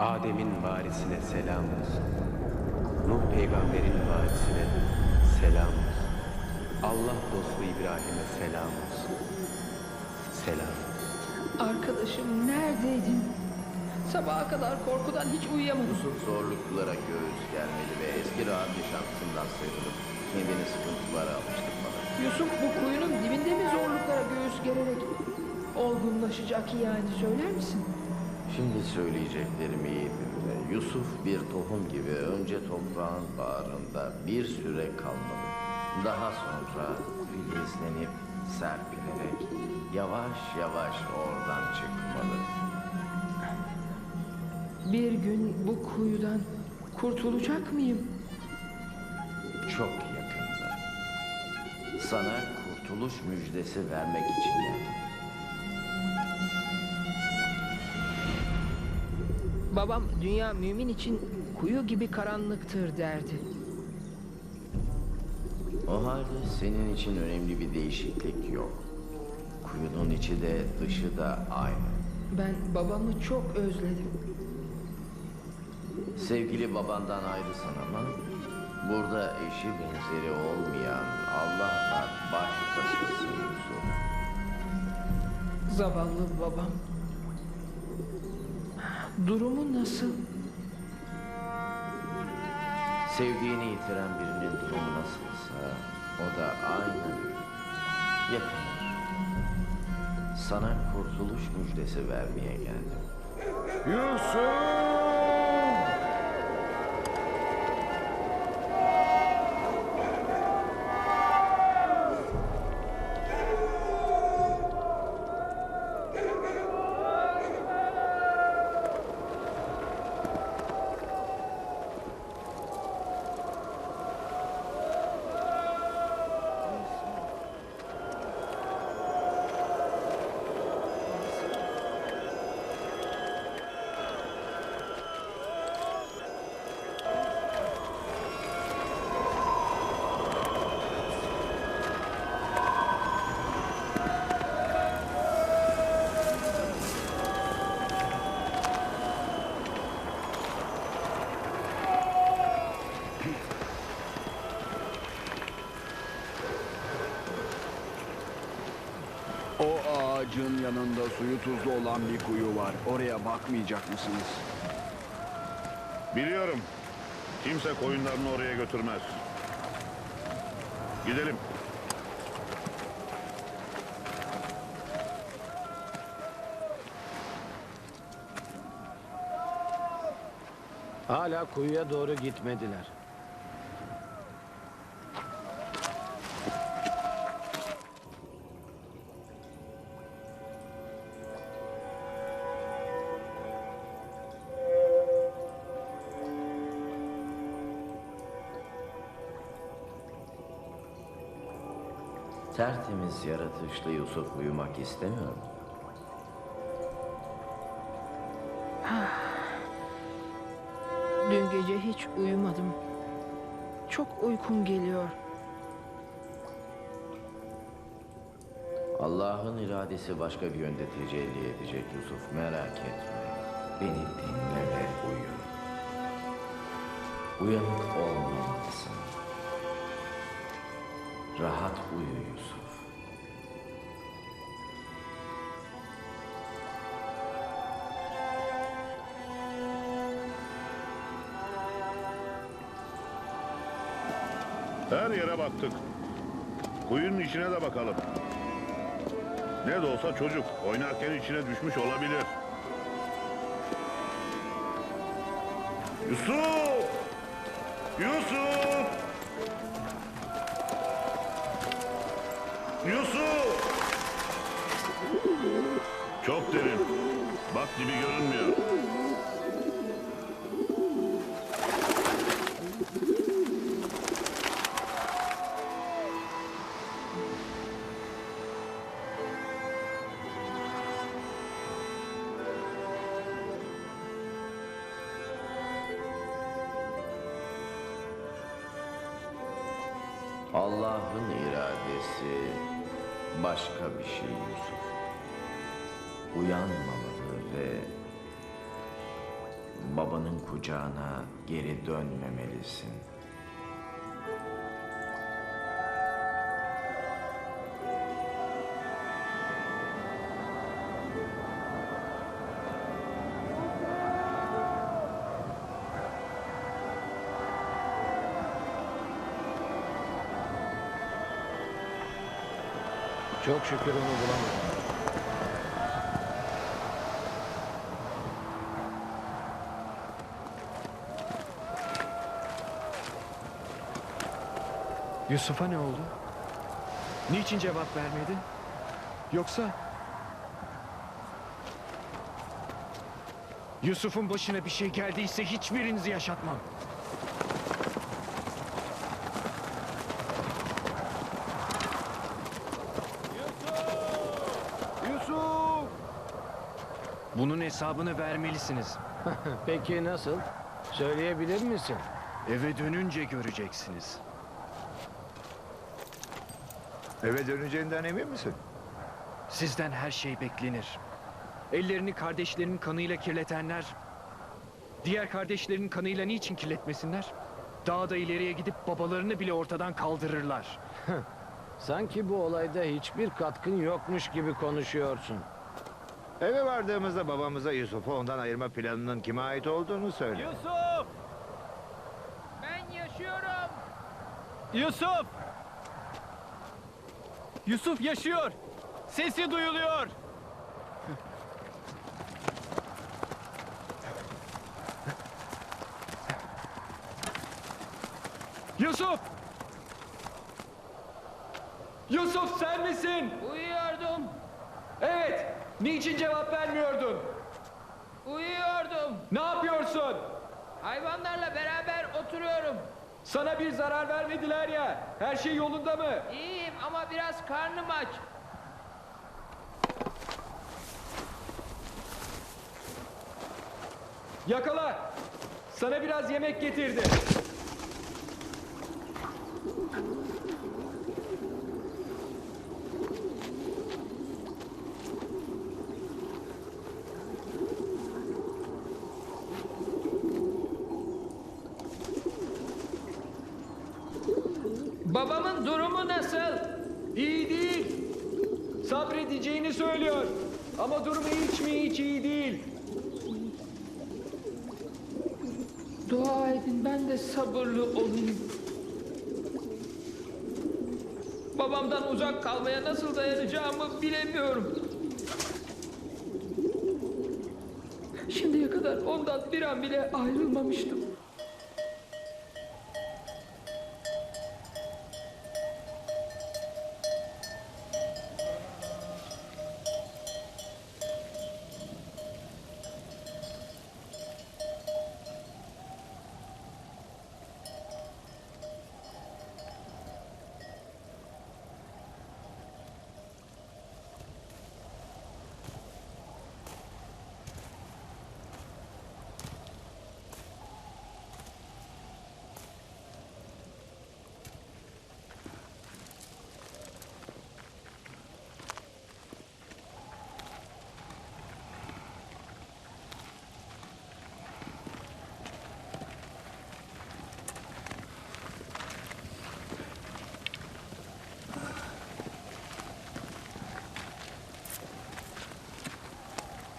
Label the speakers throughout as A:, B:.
A: Adem'in varisine selam olsun. Nuh peygamberin varisine selam olsun. Allah dostu İbrahim'e selam olsun. Selam.
B: Arkadaşım neredeydin? Sabaha kadar korkudan hiç uyuyamadım.
C: Yusuf zorluklara göğüs germeli ve eski rahat yaşantısından sıyrılıp kendini sıkıntılara alıştırmalı.
B: Yusuf bu kuyunun dibinde mi zorluklara göğüs gererek olgunlaşacak yani söyler misin?
C: Şimdi söyleyeceklerimi iyi dinle. Yusuf bir tohum gibi önce toprağın bağrında bir süre kalmalı. Daha sonra filizlenip serpilerek yavaş yavaş oradan çıkmalı.
B: Bir gün bu kuyudan kurtulacak mıyım?
C: Çok yakında. Sana kurtuluş müjdesi vermek için geldim.
B: Babam dünya mümin için kuyu gibi karanlıktır derdi.
C: O halde senin için önemli bir değişiklik yok. Kuyunun içi de dışı da aynı.
B: Ben babamı çok özledim.
C: Sevgili babandan ayrısın ama burada eşi benzeri olmayan Allah'la baş başasın Yusuf.
B: Zavallı babam. Durumu nasıl?
C: Sevdiğini yitiren birinin durumu nasılsa o da aynı. Yakın. Sana kurtuluş müjdesi vermeye geldim.
D: Yusuf! Ağacın yanında suyu tuzlu olan bir kuyu var. Oraya bakmayacak mısınız?
E: Biliyorum. Kimse koyunlarını oraya götürmez. Gidelim.
A: Hala kuyuya doğru gitmediler.
C: Tertemiz yaratışlı Yusuf uyumak istemiyor mu?
B: Dün gece hiç uyumadım. Çok uykum geliyor.
C: Allah'ın iradesi başka bir yönde tecelli edecek Yusuf. Merak etme. Beni dinle ve uyu. Uyanık olmamalısın. Rahat uyu Yusuf.
E: Her yere baktık. Kuyunun içine de bakalım. Ne de olsa çocuk oynarken içine düşmüş olabilir. Yusuf! Yusuf! Yusuf! Çok derin. Bak dibi görünmüyor.
C: Allah'ın iradesi başka bir şey Yusuf. Uyanmamalı ve babanın kucağına geri dönmemelisin.
A: Çok şükür onu bulamadım.
D: Yusuf'a ne oldu? Niçin cevap vermedi? Yoksa... Yusuf'un başına bir şey geldiyse hiçbirinizi yaşatmam. Yusuf! Bunun hesabını vermelisiniz.
A: Peki nasıl? Söyleyebilir misin?
D: Eve dönünce göreceksiniz.
F: Eve döneceğinden emin misin?
D: Sizden her şey beklenir. Ellerini kardeşlerinin kanıyla kirletenler, diğer kardeşlerinin kanıyla niçin kirletmesinler? Daha da ileriye gidip babalarını bile ortadan kaldırırlar.
A: Sanki bu olayda hiçbir katkın yokmuş gibi konuşuyorsun.
F: Eve vardığımızda babamıza Yusuf'u ondan ayırma planının kime ait olduğunu söyle.
G: Yusuf!
B: Ben yaşıyorum.
G: Yusuf! Yusuf yaşıyor. Sesi duyuluyor.
D: Yusuf! Yusuf sen misin?
B: Uyuyordum.
D: Evet. Niçin cevap vermiyordun?
B: Uyuyordum.
D: Ne yapıyorsun?
B: Hayvanlarla beraber oturuyorum.
D: Sana bir zarar vermediler ya. Her şey yolunda mı?
B: İyiyim ama biraz karnım aç.
D: Yakala. Sana biraz yemek getirdi.
B: Babamın durumu nasıl?
D: İyi değil. Sabredeceğini söylüyor. Ama durumu hiç mi hiç iyi değil.
B: Dua edin ben de sabırlı olayım. Babamdan uzak kalmaya nasıl dayanacağımı bilemiyorum. Şimdiye kadar ondan bir an bile ayrılmamıştım.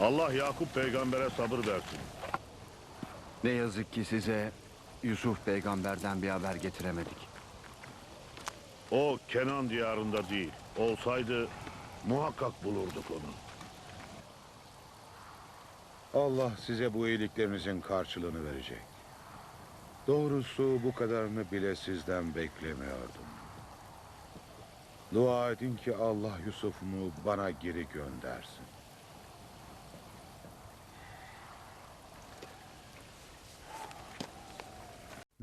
E: Allah Yakup peygambere sabır versin.
D: Ne yazık ki size Yusuf peygamberden bir haber getiremedik.
E: O Kenan diyarında değil. Olsaydı muhakkak bulurduk onu.
F: Allah size bu iyiliklerinizin karşılığını verecek. Doğrusu bu kadarını bile sizden beklemiyordum. Dua edin ki Allah Yusuf'umu bana geri göndersin.